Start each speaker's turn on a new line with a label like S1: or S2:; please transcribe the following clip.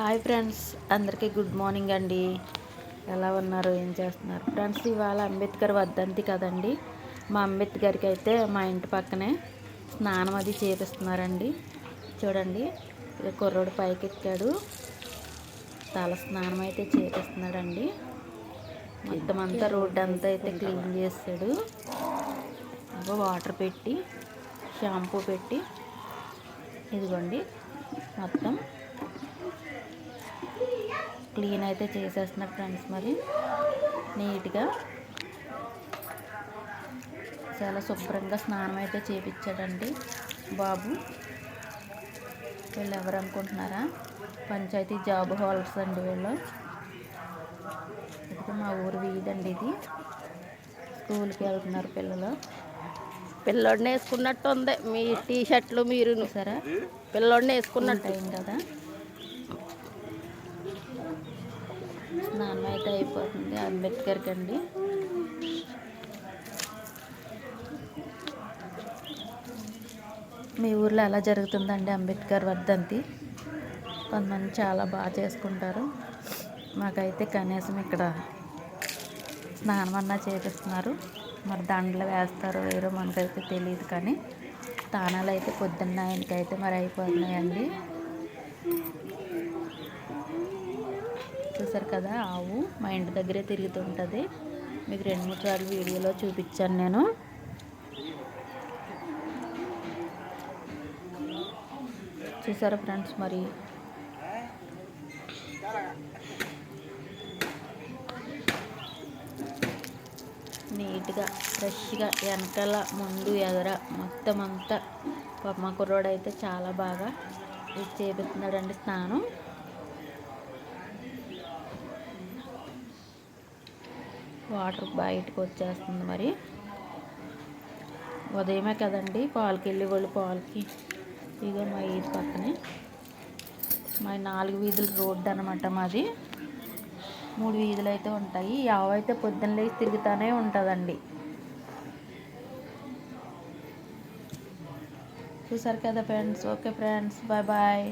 S1: Hi friends అందరికీ good morning అండి. ఎలా ఉన్నారు? ఏం చేస్తున్నారు? ఫ్రెండ్స్ ఇవాళ అంబేద్కర్ వద్దంతి కదండి. మా అంబేద్కర్కి అయితే మా ఇంటి పక్కనే స్నానం అది చేపిస్తున్నారండి. చూడండి కుర్రోడు పైకి ఎక్కాడు తల స్నానం అయితే చేపిస్తున్నాడండి. మొత్తం అంతా రోడ్డు అంతా అయితే క్లీన్ చేస్తాడు. వాటర్ పెట్టి షాంపూ పెట్టి ఇదిగోండి మొత్తం క్లీన్ అయితే చేసేస్తున్నారు ఫ్రెండ్స్ మరి. నీట్గా. చాలా శుభ్రంగా స్నానం అయితే చేపించాడండి బాబు. వీళ్ళు ఎవరు అనుకుంటున్నారా? పంచాయతీ జాబ్ హోల్డర్స్ అండి వీళ్ళు. ఇది మా ఊరు వీధండి ఇది. స్కూల్కి వెళ్తున్నారు పిల్లలు.
S2: పిల్లోడిని వేసుకున్నట్టు ఉంది మీ టీ షర్ట్లు మీరు
S1: సరే
S2: పిల్లోడిని వేసుకున్నట్టు.
S1: టైం కదా. స్నానం అయితే అయిపోతుంది అంబేద్కర్కి అండి మీ ఊర్లో ఎలా జరుగుతుందండి అంబేద్కర్ వర్ధంతి? కొంతమంది చాలా బాగా చేసుకుంటారు. మాకైతే కనీసం ఇక్కడ స్నానం అన్నా చేపిస్తున్నారు. మరి దండలు వేస్తారో వేరో మనకైతే తెలియదు కానీ స్థానాలు అయితే పొద్దున్న ఆయనకైతే మరి అయిపోతున్నాయండి. చూసారు కదా ఆవు మా ఇంటి దగ్గరే తిరుగుతుంటుంది. మీకు రెండు మూడు సార్లు వీడియోలో చూపించాను నేను. చూసారా ఫ్రెండ్స్ మరి? నీట్గా ఫ్రెష్గా వెనకాల ముందు ఎదర మొత్తం అంతా. మా కుర్రోడైతే చాలా బాగా చేపిస్తున్నాడండి స్నానం. వాటర్ బయటకు వచ్చేస్తుంది మరి. ఉదయమే కదండి పాలకి వెళ్ళి వాళ్ళు పాలకి. ఇక మా ఈ పక్కనే. మా నాలుగు వీధుల రోడ్డు అనమాట మాది. మూడు వీధులు అయితే ఉంటాయి యావైతే పొద్దున్న లేచి తిరుగుతూనే ఉంటుందండి. చూసారు కదా friends? Okay friends. Bye bye.